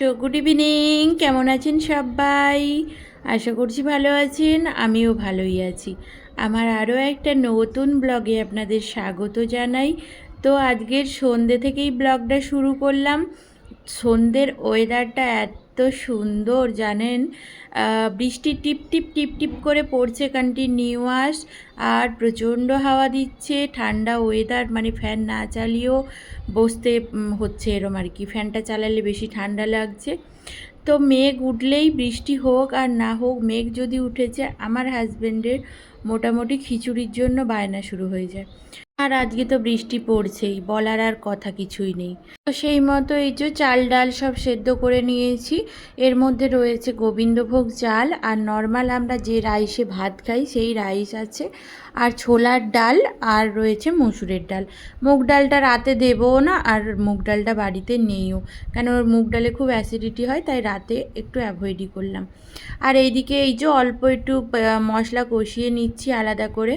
তো good evening কেমন আছেন সবাই? আশা করছি ভালো আছেন, আমিও ভালোই আছি। আমার আরও একটা নতুন ব্লগে আপনাদের স্বাগত জানাই। তো আজকের সন্ধ্যে থেকেই ব্লগটা শুরু করলাম। সন্ধ্যের ওয়েদারটা এত সুন্দর, জানেন? বৃষ্টি টিপ টিপ টিপ টিপ করে পড়ছে কন্টিনিউয়াস আর প্রচণ্ড হাওয়া দিচ্ছে, ঠান্ডা ওয়েদার মানে ফ্যান না চালিয়েও বসতে হচ্ছে এরম আর কি। ফ্যানটা চালালে বেশি ঠান্ডা লাগছে। তো মেঘ উঠলেই বৃষ্টি হোক আর না হোক, মেঘ যদি উঠেছে, আমার হাজবেন্ডের মোটামুটি খিচুড়ির জন্য বায়না শুরু হয়ে যায়। আর আজকে তো বৃষ্টি পড়ছেই, বলার আর কথা কিছুই নেই। তো সেই মতো এই যে চাল ডাল সব সেদ্ধ করে নিয়েছি। এর মধ্যে রয়েছে গোবিন্দভোগ চাল আর নর্মাল আমরা যে রাইসে ভাত খাই সেই রাইস আছে। আর ছোলার ডাল আর রয়েছে মসুরের ডাল। মুগ ডালটা রাতে দেবো না আর মুগ ডালটা বাড়িতে নেইও। কেন ওর মুগ ডালে খুব অ্যাসিডিটি হয় তাই রাতে একটু অ্যাভয়েডই করলাম। আর এইদিকে এই যে অল্প একটু মশলা কষিয়ে নিচ্ছি আলাদা করে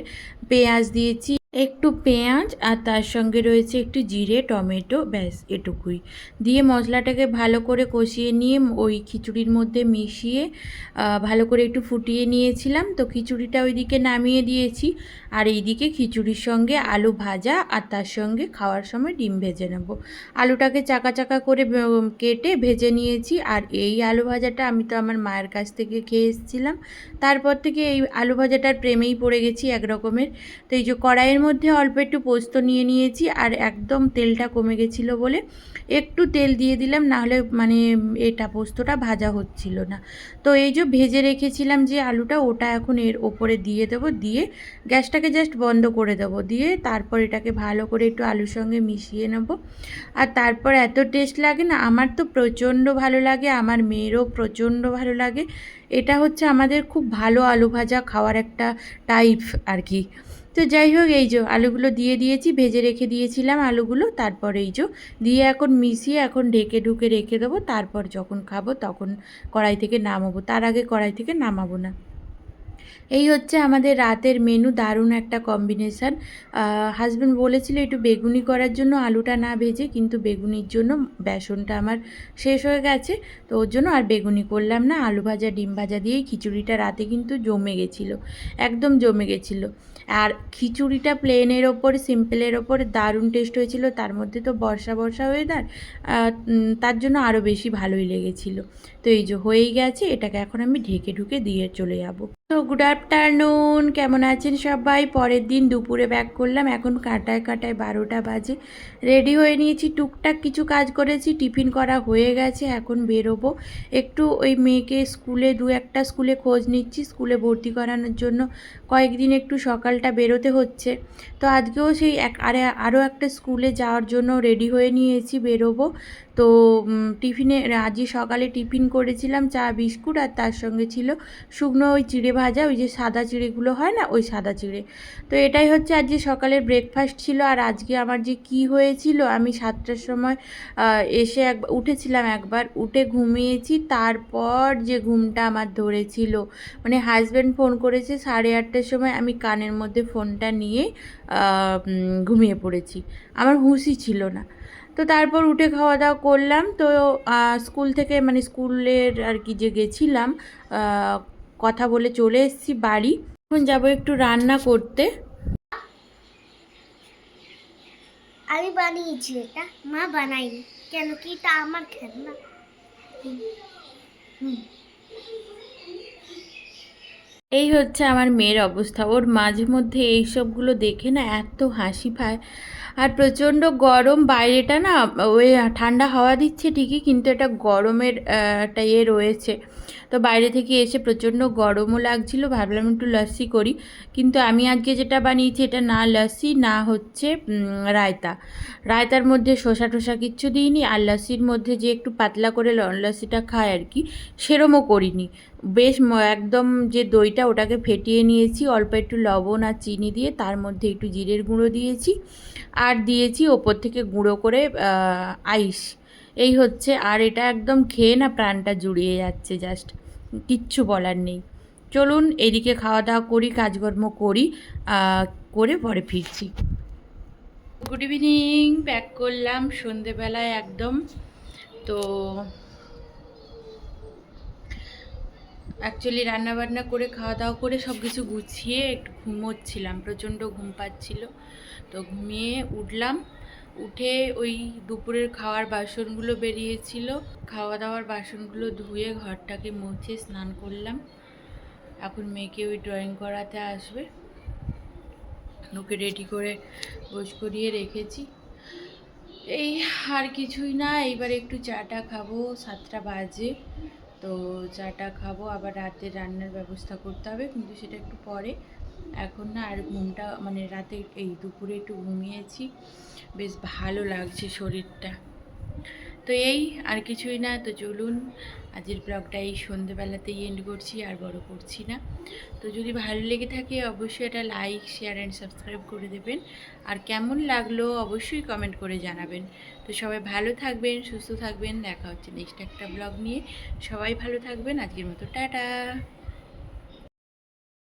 পেঁয়াজ দিয়েছি একটু পেঁয়াজ আর তার সঙ্গে রয়েছে একটু জিরে, টমেটো, ব্যাস এটুকুই। দিয়ে মশলাটাকে ভালো করে কষিয়ে নিয়ে ওই খিচুড়ির মধ্যে মিশিয়ে ভালো করে একটু ফুটিয়ে নিয়েছিলাম। তো খিচুড়িটা ওইদিকে নামিয়ে দিয়েছি। আর এইদিকে খিচুড়ির সঙ্গে আলু ভাজা আর তার সঙ্গে খাওয়ার সময় ডিম ভেজে নেব। আলুটাকে চাকা চাকা করে কেটে ভেজে নিয়েছি। আর এই আলু ভাজাটা আমি তো আমার মায়ের কাছ থেকে খেয়ে এসেছিলাম। তারপর থেকে এই আলু ভাজাটার প্রেমেই পড়ে গেছি এক রকমের তো এই যে কড়াইয়ের মধ্যে অল্প একটু পোস্ত নিয়ে নিয়েছি আর একদম তেলটা কমে গেছিল বলে একটু তেল দিয়ে দিলাম, নাহলে মানে এটা পোস্তটা ভাজা হচ্ছিল না। তো এই যে ভেজে রেখেছিলাম যে আলুটা, ওটা এখন এর ওপরে দিয়ে দেবো, দিয়ে গ্যাসটাকে জাস্ট বন্ধ করে দেবো, দিয়ে তারপর এটাকে ভালো করে একটু আলুর সঙ্গে মিশিয়ে নেব। আর তারপর এত টেস্ট লাগে না, আমার তো প্রচণ্ড ভালো লাগে, আমার মেয়েরও প্রচণ্ড ভালো লাগে। এটা হচ্ছে আমাদের খুব ভালো আলু ভাজা খাওয়ার একটা টাইপ আর কি। তো যাই হোক, এই যে আলুগুলো দিয়ে দিয়েছি, ভেজে রেখে দিয়েছিলাম আলুগুলো। তারপর এই যে দিয়ে এখন মিশিয়ে এখন ঢেকে ঢুকে রেখে দেবো। তারপর যখন খাব তখন কড়াই থেকে নামাবো। তার আগে কড়াই থেকে নামাবো না। এই হচ্ছে আমাদের রাতের মেনু দারুণ একটা কম্বিনেশান হাজব্যান্ড বলেছিল একটু বেগুনি করার জন্য আলুটা না ভেজে, কিন্তু বেগুনির জন্য বেসনটা আমার শেষ হয়ে গেছে, তো ওর জন্য আর বেগুনি করলাম না। আলু ভাজা, ডিম ভাজা দিয়েই খিচুড়িটা রাতে কিন্তু জমে গেছিল, একদম জমে গেছিল। আর খিচুড়িটা প্লেনের ওপর সিম্পলের ওপর দারুণ টেস্ট হয়েছিল, তার মধ্যে তো বর্ষা বর্ষা ওয়েদার তার জন্য আরও বেশি ভালোই লেগেছিলো। তো এই যে হয়েই গেছে, এটাকে এখন আমি ঢেকে ঢুকে দিয়ে চলে যাব। তো আফটারনুন কেমন আছেন সবাই? পরের দিন দুপুরে ব্যাক করলাম, এখন কাটায় কাটায় বারোটা বাজে। রেডি হয়ে নিয়েছি, টুকটাক কিছু কাজ করেছি, টিফিন করা হয়ে গেছে, এখন বেরোবো। একটু ওই মেয়েকে স্কুলে, দু একটা স্কুলে খোঁজ নিচ্ছি, স্কুলে ভর্তি করানোর জন্য। কয়েকদিন একটু সকালটা বেরোতে হচ্ছে। তো আজকেও সেই এক, আরে আরও একটা স্কুলে যাওয়ার জন্য রেডি হয়ে নিয়েছি, বেরোবো। তো টিফিনে, আজই সকালে টিফিন করেছিলাম, চা, বিস্কুট, আর তার সঙ্গে ছিল শুকনো ওই চিড়ে ভাজা ওই যে সাদা চিড়েগুলো হয় না, ওই সাদা চিড়ে। তো এটাই হচ্ছে আজকে সকালের ব্রেকফাস্ট ছিল আর আজকে আমার যে কি হয়েছিল, আমি সাতটার সময় এসে এক, উঠেছিলাম একবার, উঠে ঘুমিয়েছি, তারপর যে ঘুমটা আমার ধরেছিল মানে হাজব্যান্ড ফোন করেছে সাড়ে আটটার সময়, আমি কানের মধ্যে ফোনটা নিয়ে ঘুমিয়ে পড়েছি। আমার হুঁশই ছিল না। তো তারপর উঠে খাওয়া দাওয়া করলাম, তো স্কুল থেকে মানে স্কুলের আর কি যে গেছিলাম কথা বলে চলে এসেছি বাড়ি। এখন যাব একটু রান্না করতে। আমি বানিয়েছি এটা মা বানাইনি কেন কি এটা আমার খেলনা। এই হচ্ছে আমার মেয়ের অবস্থা। ওর মাঝে মধ্যে এই সবগুলো দেখে না এত হাসি পায়। আর প্রচণ্ড গরম বাইরেটা না ওই ঠান্ডা হাওয়া দিচ্ছে ঠিকই কিন্তু এটা গরমের ইয়ে রয়েছে। তো বাইরে থেকে এসে প্রচণ্ড গরমও লাগছিল, ভাবলাম একটু লস্যি করি। কিন্তু আমি আজকে যেটা বানিয়েছি এটা না লস্যি, না হচ্ছে রায়তা। রায়তার মধ্যে শসা টসা কিচ্ছু দিইনি, আর লস্যির মধ্যে যে একটু পাতলা করে লস্যিটা খায় আর কি, সেরমও করিনি। বেশ একদম যে দইটা ওটাকে ফেটিয়ে নিয়েছি, অল্প একটু লবণ আর চিনি দিয়ে, তার মধ্যে একটু জিরের গুঁড়ো দিয়েছি। আর দিয়েছি ওপর থেকে গুঁড়ো করে আইস। এই হচ্ছে, আর এটা একদম খেয়ে না প্রাণটা জুড়িয়ে যাচ্ছে জাস্ট কিচ্ছু বলার নেই। চলুন, এদিকে খাওয়া দাওয়া করি, কাজকর্ম করি করে পরে ফিরছি। গুড ইভিনিং ব্যাক করলাম সন্ধেবেলায় একদম। তো অ্যাকচুয়ালি রান্নাবান্না করে খাওয়া দাওয়া করে সব কিছু গুছিয়ে একটু ঘুমোচ্ছিলাম, প্রচণ্ড ঘুম পাচ্ছিল। তো ঘুমিয়ে উঠলাম। উঠে ওই দুপুরের খাওয়ার বাসনগুলো বেরিয়েছিল। খাওয়া দাওয়ার বাসনগুলো ধুয়ে ঘরটাকে মুছে স্নান করলাম। এখন মেয়েকে ওই ড্রয়িং করাতে আসবে। ওকে রেডি করে বোঝ করিয়ে রেখেছি। এই আর কিছুই না, এইবার একটু চাটা খাব, সাতটা বাজে। তো চাটা খাব, আবার রাতে রান্নার ব্যবস্থা করতে হবে, কিন্তু সেটা একটু পরে। এখন না আর ঘুমটা মানে রাতে এই দুপুরে একটু ঘুমিয়েছি। বেশ ভালো লাগছে শরীরটা। তো এই আর কিছুই না, তো চলুন আজকের ব্লগটা এই সন্ধেবেলাতেই এন্ড করছি, আর বড় করছি না। তো যদি ভালো লেগে থাকে অবশ্যই এটা লাইক শেয়ার অ্যান্ড সাবস্ক্রাইব করে দেবেন। আর কেমন লাগল অবশ্যই কমেন্ট করে জানাবেন। তো সবাই ভালো থাকবেন, সুস্থ থাকবেন, দেখা হচ্ছে নেক্সট একটা ব্লগ নিয়ে। সবাই ভালো থাকবেন, আজকের মতো টাটা।